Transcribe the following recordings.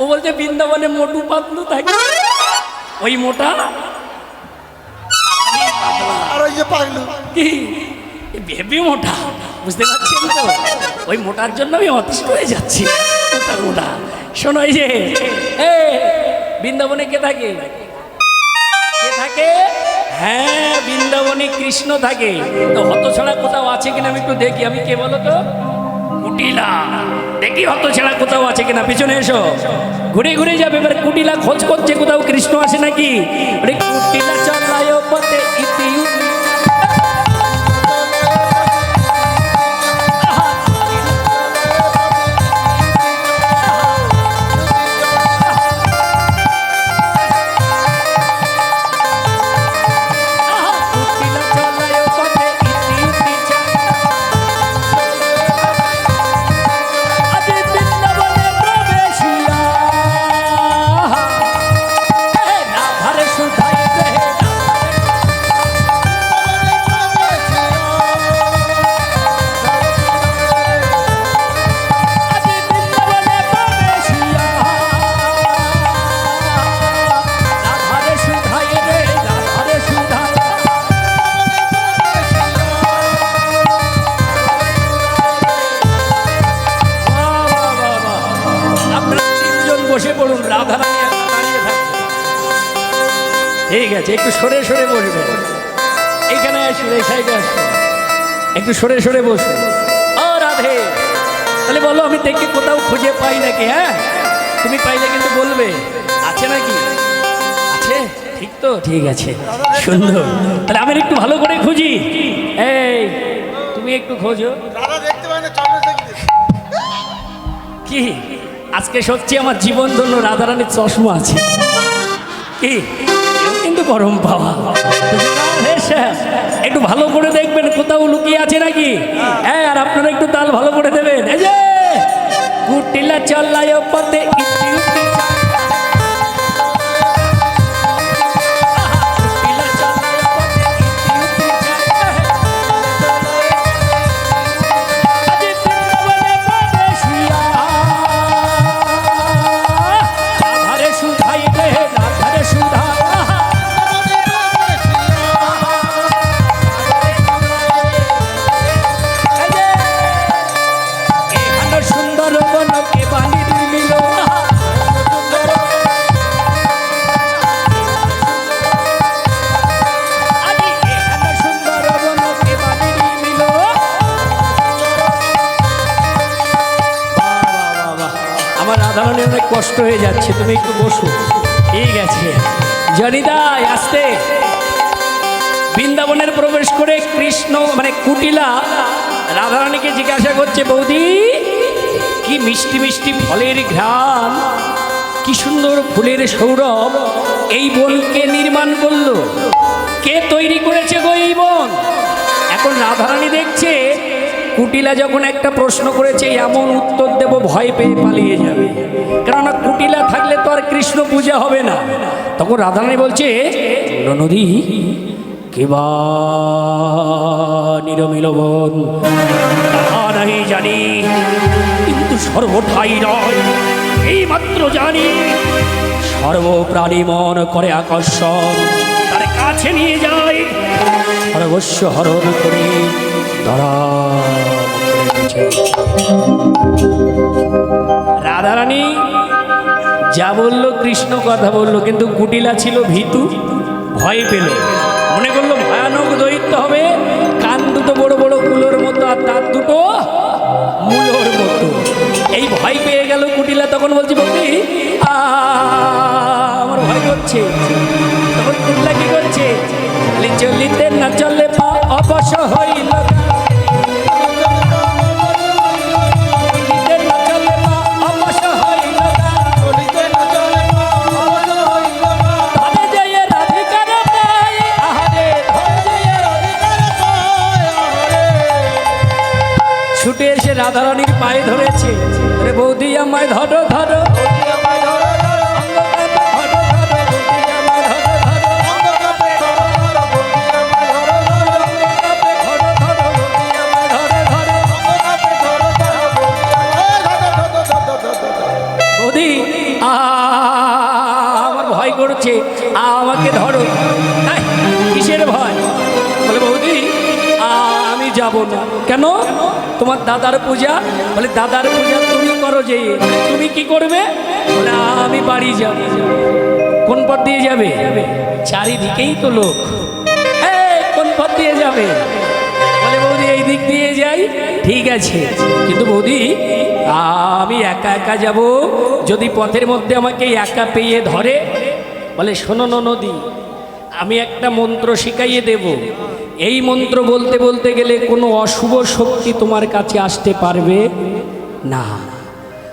ও বলছে বৃন্দাবনে মোটু পাতলু থাকে ওই মোটা? আর ওই যে পাগলু। কি? ভেবি মোটা বুঝতে পারছেন তো? ওই মোটার জন্য আমি অতিষ্ঠ হয়ে যাচ্ছি। মোটা মোটা। শোনো এই যে বৃন্দাবনে কে থাকে? কে থাকে? হ্যাঁ বৃন্দাবনে কৃষ্ণ থাকে। তো হত ছাড়া কোথাও আছে কিনা আমি একটু দেখি। আমি কে বলো তো? কুটিলা। দেখি হত ছাড়া কোথাও আছে কিনা, পিছনে এসো। ঘুরে ঘুরে যাবে, এবার কুটিলা খোঁজ করছে কোথাও কৃষ্ণ আছে নাকি? কুটিলা চলায় পথে ইতি ঠিক আছে একটু সরে সরে বসবেন এখানে আসুন এই সাইডে আসুন। একটু সরে সরে বসুন। ও রাধে তাহলে বলো আমি দেখে কোথাও খুঁজে পাই নাকি হ্যাঁ? তুমি পাইলে কিন্তু বলবে। আছে নাকি? আছে? ঠিক তো? ঠিক আছে। সুন্দর। তাহলে আমি একটু ভালো করে খুঁজি। এই তুমি একটু খোঁজো। কি? আজকে সত্যি আমার জীবন ধন্য রাধারানীর চশমা আছে। কি? কিন্তু গরম পাওয়া। একটু ভালো করে দেখবেন কোথাও লুকিয়ে আছে নাকি? হ্যাঁ আর আপনারা একটু তাল ভালো করে দেবেন। এই যে, কুটিলা চল্লায় পথে হয়ে যাচ্ছে, তুমি একটু বসো। ঠিক আছে। জনিদাই আসতে। বৃন্দাবনের প্রবেশ করে কৃষ্ণ মানে কুটিলা রাধারানীকে জিজ্ঞাসা করছে, বৌদি, কি মিষ্টি মিষ্টি ফলের ঘ্রাণ? কি সুন্দর ফুলের সৌরভ? এই বনকে নির্মাণ করল? কে তৈরি করেছে গো এই বন? এখন রাধারানী দেখছে কুটিলা যখন একটা প্রশ্ন করেছে, এমন উত্তর দেব, ভয় পেয়ে পালিয়ে যাবে। কেননা কুটিলা থাকলে তো আর কৃষ্ণ পূজা হবে না। তখন রাধারানী বলছে নদী কেবা নিরমিলবন তাহা নাহি জানি, কিন্তু সর্বঠাই নয়। এই মাত্র জানি, সর্বপ্রাণী মন করে আকর্ষণ, তার কাছে নিয়ে যায়। সর্বস্ব হরণ করে রাধারানী, যা বলল কৃষ্ণ কথা বলল, কিন্তু কুটিলা ছিল ভীতু, ভয় পেল। মনে করল ভয়ানক দৈত্য হবে ছুটে এসে রাধারানীর পায়ে ধরেছে। বৌদি আমায় ধরো ধরো। বৌদি না কেন? তোমার দাদার পূজা? বলে, দাদার পূজা তুমি করো যে, তুমি কি করবে? বলে, আমি বাড়ি যাব। কোন পথ দিয়ে যাবে? চারিদিকেই তো লোক। কোন পথ দিয়ে যাবে? বলে, বৌদি, এই দিক দিয়ে যাই। ঠিক আছে, কিন্তু বৌদি, আমি একা একা যাব। যদি পথের মধ্যে আমাকে একা পেয়ে ধরে, বলে, শোনো নদী আমি একটা মন্ত্র শিখাইয়ে দেব। এই মন্ত্র বলতে বলতে গেলে কোনো অশুভ শক্তি তোমার কাছে আসতে পারবে না।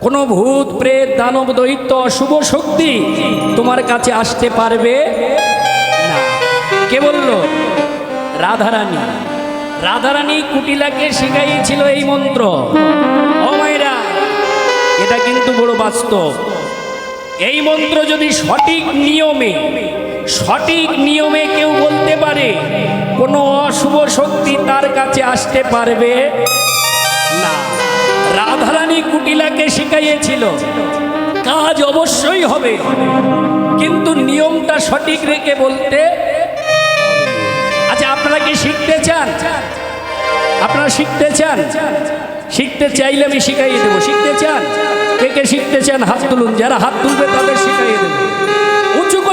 কোনো ভূত, প্রেত, দানব, দৈত্য অশুভ শক্তি তোমার কাছে আসতে পারবে না। কে বলল? রাধারানী। রাধারানী কুটিলাকে শিখাইয়েছিল এই মন্ত্র। ও মায়েরা, এটা কিন্তু বড় বাস্তব। এই মন্ত্র যদি সঠিক নিয়মে সঠিক নিয়মে কেউ বলতে পারে, কোনো অশুভ শক্তি তার কাছে আসতে পারবে? না। রাধারানী কুটিলাকে শিখাইয়েছিল, কাজ অবশ্যই হবে, কিন্তু নিয়মটা সঠিক রেখে বলতে আচ্ছা আপনারা কি শিখতে চান? আপনারা শিখতে চান? শিখতে চাইলে আমি শিখাইয়ে দেবো। শিখতে চান? কে কে শিখতে চান? হাত তুলুন। যারা হাত তুলবে তাদের শিখাইয়ে দেবো।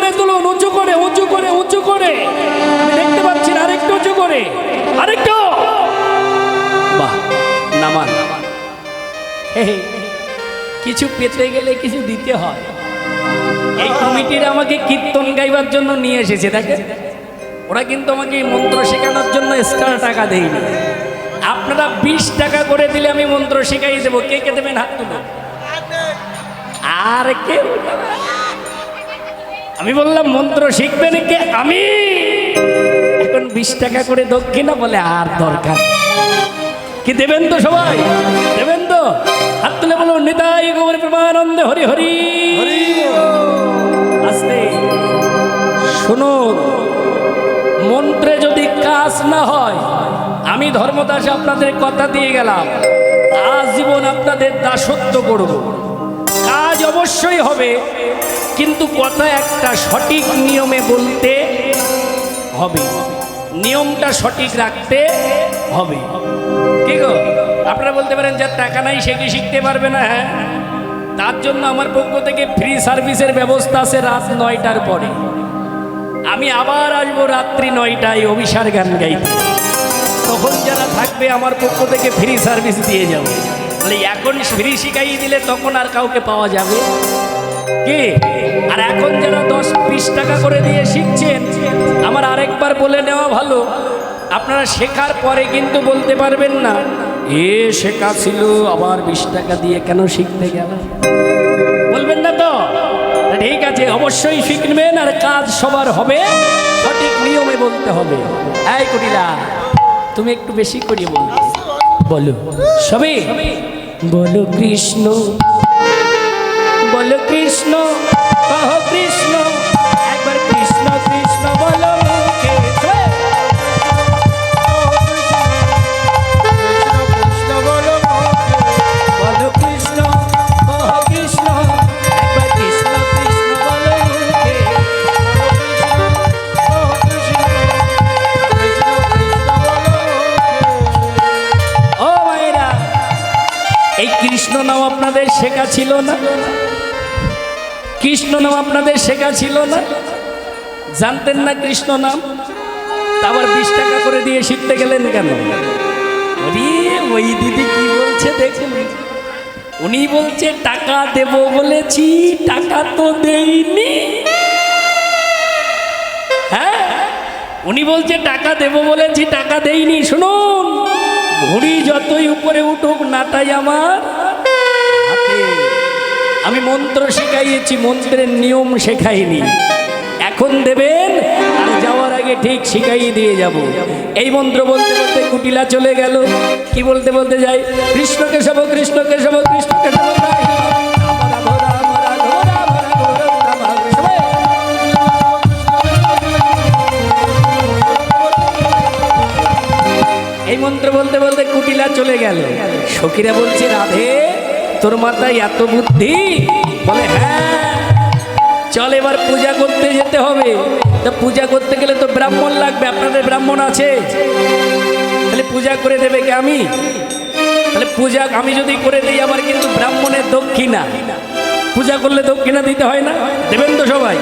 করে তুলুন উঁচু করে উঁচু করে উঁচু করে। দেখতে পাচ্ছি আরেকটু উঁচু করে। আরেকটু। বাহ, নামান। কিছু পেতে গেলে কিছু দিতে হয়। এই কমিটির আমাকে কীর্তন গাইবার জন্য নিয়ে এসেছে দেখে ওরা কিন্তু আমাকে মন্ত্র শেখানোর জন্য এক্সট্রা টাকা দেয়নি। আপনারা বিশ টাকা করে দিলে আমি মন্ত্র শেখাই দেবো। কে কে দেবেন হাত তুলো। আর কে আমি বললাম মন্ত্র শিখবেন কে আমি। এখন বিশ টাকা করে দক্ষিণা বলে আর দরকার কি দেবেন তো সবাই? দেবেন তো? হাত তুলে বলুন নিতাই গোবর প্রেমানন্দ হরি হরি। আস্তে শুনুন মন্ত্রে যদি কাজ না হয় আমি ধর্মদাস আপনাদের কথা দিয়ে গেলাম। আজীবন আপনাদের দাসত্ব করব। কাজ অবশ্যই হবে। কিন্তু কথা একটা সঠিক নিয়মে বলতে হবে। নিয়মটা সঠিক রাখতে হবে। কি গো? আপনারা বলতে পারেন যার টাকা নাই, সে কি শিখতে পারবে না? হ্যাঁ। তার জন্য আমার পক্ষ থেকে ফ্রি সার্ভিসের ব্যবস্থা আছে রাত নয়টার পরে। আমি আবার আসব রাত্রি নয়টায় অভিসার গান গাইতে। তখন যারা থাকবে আমার পক্ষ থেকে ফ্রি সার্ভিস দিয়ে যাব। এখন ফ্রি শিখাই দিলে তখন আর কাউকে পাওয়া যাবে। কি? আর এখন যারা দশ, বিশ টাকা করে দিয়ে শিখছেন, আমার আরেকবার বলে নেওয়া ভালো। আপনারা শেখার পরে কিন্তু বলতে পারবেন না, এ শেখা ছিল, আবার বিশ টাকা দিয়ে কেন শিখতে গেল? বলবেন না তো? ঠিক আছে, অবশ্যই শিখবেন আর কাজ সবার হবে, সঠিক নিয়মে বলতে হবে। এই কুটিলা, তুমি একটু বেশি করে বলবে বলো। সবে? বলো কৃষ্ণ। বলো কৃষ্ণ, কহ কৃষ্ণ, একবার কৃষ্ণ কৃষ্ণ বলো মুখে এই কৃষ্ণ নাম আপনাদের শেখা ছিল না? কৃষ্ণ নাম আপনাদের শেখা ছিল না? জানতেন না কৃষ্ণ নাম? আবার বিশ টাকা করে দিয়ে শিখতে গেলেন কেন? ওই দিদি কি বলছে দেখুন। উনি বলছে, টাকা দেব বলেছি, টাকা তো দেইনি। হ্যাঁ? উনি বলছে, টাকা দেব বলেছি, টাকা দেইনি। শুনুন, ঘুড়ি যতই উপরে উঠুক, নাটাই আমার আমি মন্ত্র শেখাইয়েছি মন্ত্রের নিয়ম শেখাইনি এখন দেবেন আর যাওয়ার আগে ঠিক শিখাইয়ে দিয়ে যাব এই মন্ত্র বলতে বলতে কুটিলা চলে গেল কি বলতে বলতে যাই কৃষ্ণকে সব কৃষ্ণকে সব কৃষ্ণকে সব এই মন্ত্র বলতে বলতে কুটিলা চলে গেল সখীরা বলছে রাধে তোর মাথায় এত বুদ্ধি? বলে হ্যাঁ। চল এবার পূজা করতে যেতে হবে। তা পূজা করতে গেলে তো ব্রাহ্মণ লাগবে, আপনাদের ব্রাহ্মণ আছে। তাহলে পূজা করে দেবে কি আমি? তাহলে পূজা আমি যদি করে দিই, আমার কিন্তু ব্রাহ্মণের দক্ষিণা। পূজা করলে দক্ষিণা দিতে হয় না? দেবেন তো সবাই।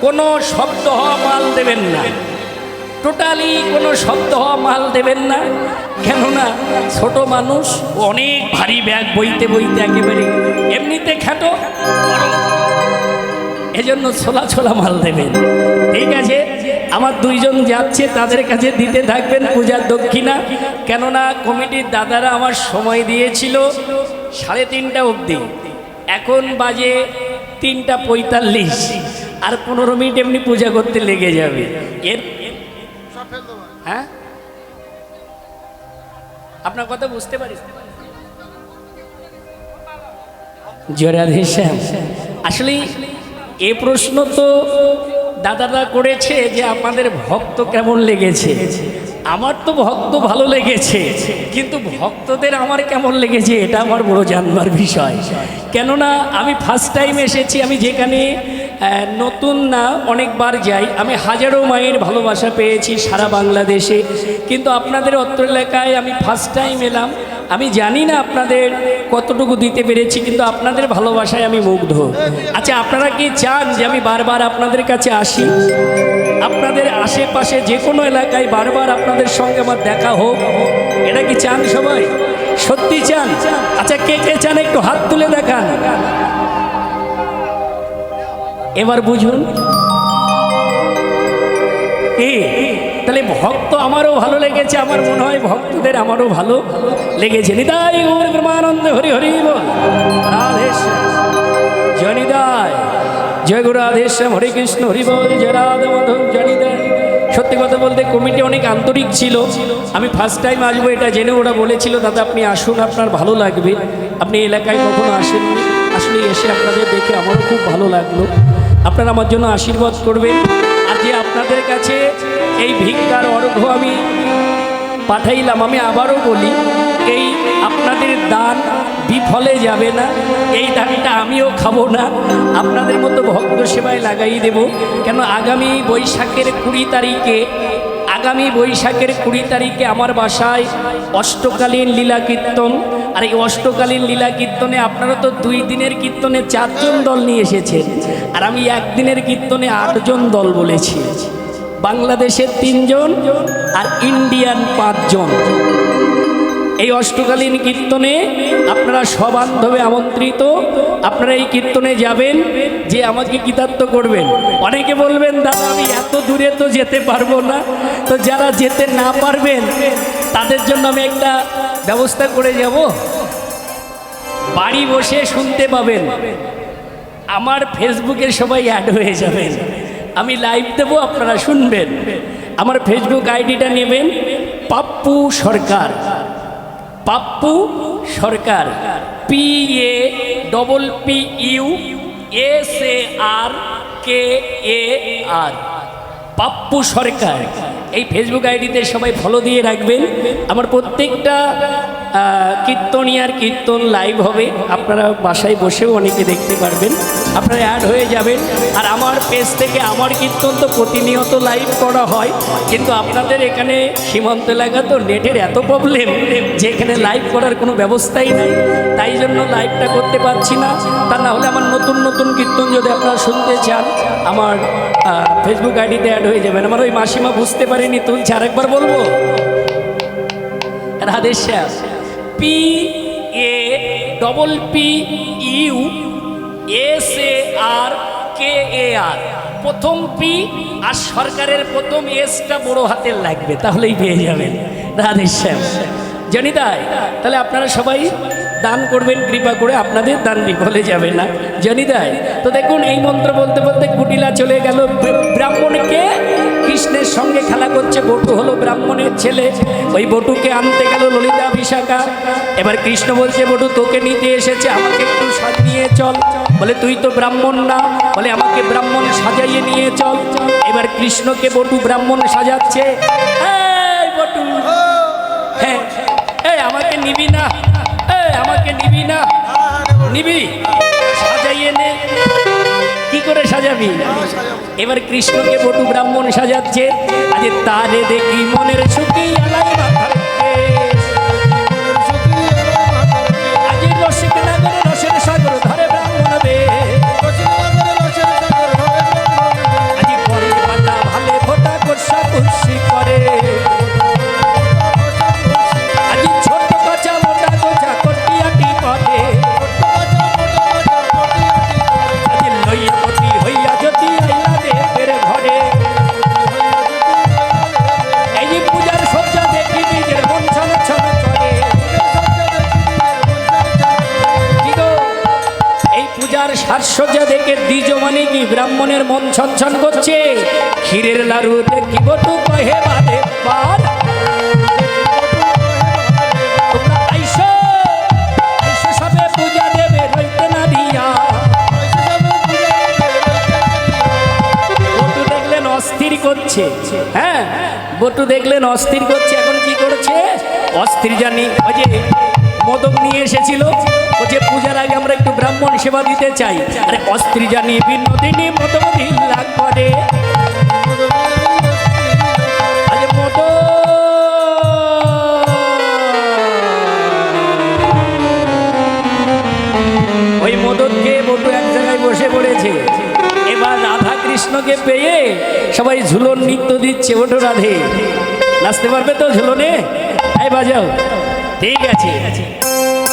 কোনো শব্দ হওয়া মাল দেবেন না। টোটালি কোনো শব্দ হওয়া মাল দেবেন না। কেননা ছোট মানুষ অনেক ভারী ব্যাগ বইতে বইতে একেবারে এমনিতে খ্যাটো। এজন্য ছোলা ছোলা মাল দেবেন। ঠিক আছে, আমার দুইজন যাচ্ছে, তাদের কাছে দিতে থাকবেন পূজার দক্ষিণা। কেননা কমিটির দাদারা আমার সময় দিয়েছিল সাড়ে তিনটা অবধি। এখন বাজে তিনটা পঁয়তাল্লিশ। আর পনেরো মিনিট এমনি পূজা করতে লেগে যাবে। এর হ্যাঁ? আপনার কথা বুঝতে পারি। জোরাধেশ্যাম আসলে এ প্রশ্ন তো দাদারা করেছে যে আপনাদের ভক্ত কেমন লেগেছে। আমার তো ভক্ত ভালো লেগেছে কিন্তু ভক্তদের আমার কেমন লেগেছে এটা আমার বড় জানবার বিষয়। কেননা আমি ফার্স্ট টাইম এসেছি আমি যেখানে নতুন না, অনেকবার যাই। আমি হাজারো মায়ের ভালোবাসা পেয়েছি সারা বাংলাদেশে। কিন্তু আপনাদের অত্র এলাকায় আমি ফার্স্ট টাইম এলাম। আমি জানি না আপনাদের কতটুকু দিতে পেরেছি, কিন্তু আপনাদের ভালোবাসায় আমি মুগ্ধ। আচ্ছা আপনারা কি চান যে আমি বারবার আপনাদের কাছে আসি? আপনাদের আশেপাশে যে কোনো এলাকায় বারবার আপনাদের সঙ্গে আমার দেখা হোক। এটা কি চান সবাই? সত্যি চান? আচ্ছা কে কে চান একটু হাত তুলে দেখান। এবার বুঝুন। তাহলে ভক্ত আমারও ভালো লেগেছে, আমার মনে হয় ভক্তদের আমারও ভালো লেগেছে। নিতাই গৌর হরি হরি জয় নিতাই জয় গুরু রাধেশ্যাম হরে কৃষ্ণ, হরি বল, জয় রাধা মাধব সত্যি কথা বলতে কমিটি অনেক আন্তরিক ছিল। আমি ফার্স্ট টাইম আসব, এটা জেনে ওরা বলেছিল, দাদা, আপনি আসুন, আপনার ভালো লাগবে। আপনি এলাকায় কখনো আসেননি? আসলে এসে আপনাদের দেখে আমারও খুব ভালো লাগল। আপনারা আমার জন্য আশীর্বাদ করবেন। আজকে আপনাদের কাছে এই ভিক্ষার অর্ঘ আমি পাঠাইলাম, আমি আবারও বলি, এই আপনাদের দান বিফলে যাবে না, এই দানটা আমিও খাব না। আপনাদের মতো ভক্ত সেবায় লাগাই দেব। কেন আগামী বৈশাখের কুড়ি তারিখে আগামী বৈশাখের কুড়ি তারিখে আমার বাসায় অষ্টকালীন লীলা কীর্তন। আর এই অষ্টকালীন লীলা কীর্তনে আপনারা তো দুই দিনের কীর্তনে চারজন দল নিয়ে এসেছেন আর আমি একদিনের কীর্তনে আটজন দল বলেছি। বাংলাদেশের তিনজন আর ইন্ডিয়ান পাঁচজন। এই অষ্টকালীন কীর্তনে আপনারা সবান্ধবে আমন্ত্রিত। আপনারা এই কীর্তনে যাবেন, যে আমাকে কৃতার্থ করবেন। অনেকে বলবেন, দাদা, আমি এত দূরে তো যেতে পারব না। তো যারা যেতে না পারবেন, তাদের জন্য আমি একটা ব্যবস্থা করে যাব। বাড়ি বসে শুনতে পাবেন। আমার ফেসবুকে সবাই অ্যাড হয়ে যাবেন। আমি লাইভ দেবো, আপনারা শুনবেন। আমার ফেসবুক আইডিটা নেবেন, Pappu Sarkar. Pappu Sarkar P A double P U S A R K A R Pappu Sarkar, এই ফেসবুক আইডিতে সবাই ফলো দিয়ে রাখবেন। আমার প্রত্যেকটা কীর্তনিয়ার কীর্তন লাইভ হবে। আপনারা বাসায় বসেও অনেকে দেখতে পারবেন। আপনারা অ্যাড হয়ে যাবেন। আর আমার পেজ থেকে আমার কীর্তন তো প্রতিনিয়ত লাইভ করা হয়। কিন্তু আপনাদের এখানে সীমান্ত এলাকা তো নেটের এত প্রবলেম যে এখানে লাইভ করার কোনো ব্যবস্থাই নেই। তাই জন্য লাইভটা করতে পারছি না। তা না হলে আমার নতুন নতুন কীর্তন যদি আপনারা শুনতে চান, আমার ফেসবুক আইডিতে অ্যাড হয়ে যাবেন। আমার ওই মাসিমা বুঝতে পারিনি, তুলছে আরেকবার বলব? Radheshyam. P A double P U S A R K A R প্রথম পি আর সরকারের প্রথম এসটা বড় হাতের লাগবে, তাহলেই পেয়ে যাবেন। রাধেশ্যাম জানি তাই তাহলে আপনারা সবাই দান করবেন, কৃপা করে আপনাদের দান বিফলে যাবে না। জানি তাই তো দেখুন, এই মন্ত্র বলতে বলতে কুটিলা চলে গেল। ব্রাহ্মণকে কৃষ্ণের সঙ্গে খেলা করছে। বটু হলো ব্রাহ্মণের ছেলে। ওই বটুকে আনতে গেল ললিতা বিশাখা এবার কৃষ্ণ বলছে, বটু, তোকে নিতে এসেছে, আমাকে একটু সাজিয়ে চল। বলে, তুই তো ব্রাহ্মণ না। বলে, আমাকে ব্রাহ্মণ সাজাইয়ে নিয়ে চল। এবার কৃষ্ণকে বটু ব্রাহ্মণ সাজাচ্ছে। বটু হ্যাঁ আমাকে নিবি না। আমাকে নিবি না? নিবি? সাজাইয়ে নে। কি করে সাজাবি। এবার কৃষ্ণকে বটু ব্রাহ্মণ সাজাচ্ছে। আজ তারে দেখি মনের সুখী আলাই সাজসজ্জা দেখে দ্বিজ মানে কি? ব্রাহ্মণের মন ছনছন করছে। ক্ষীরের লাড়ু দেখি বটু কহে বাদে পার? অস্থির করছে। হ্যাঁ দেখলেন অস্থির করছে। এখন কি করছে? অস্থির জানি, ওই যে মদক নিয়ে এসেছিল। সেবা দিতে চাই। আরে অস্ত্রী জানি বিনোদিনী মদক ঢিল্লা করে ওই বসে পড়েছে এবার পেয়ে সবাই ঝুলন নৃত্য দিচ্ছে ওটো রাধে। নাচতে পারবে তো ঝুলনে? এই বাজাও। ঠিক আছে।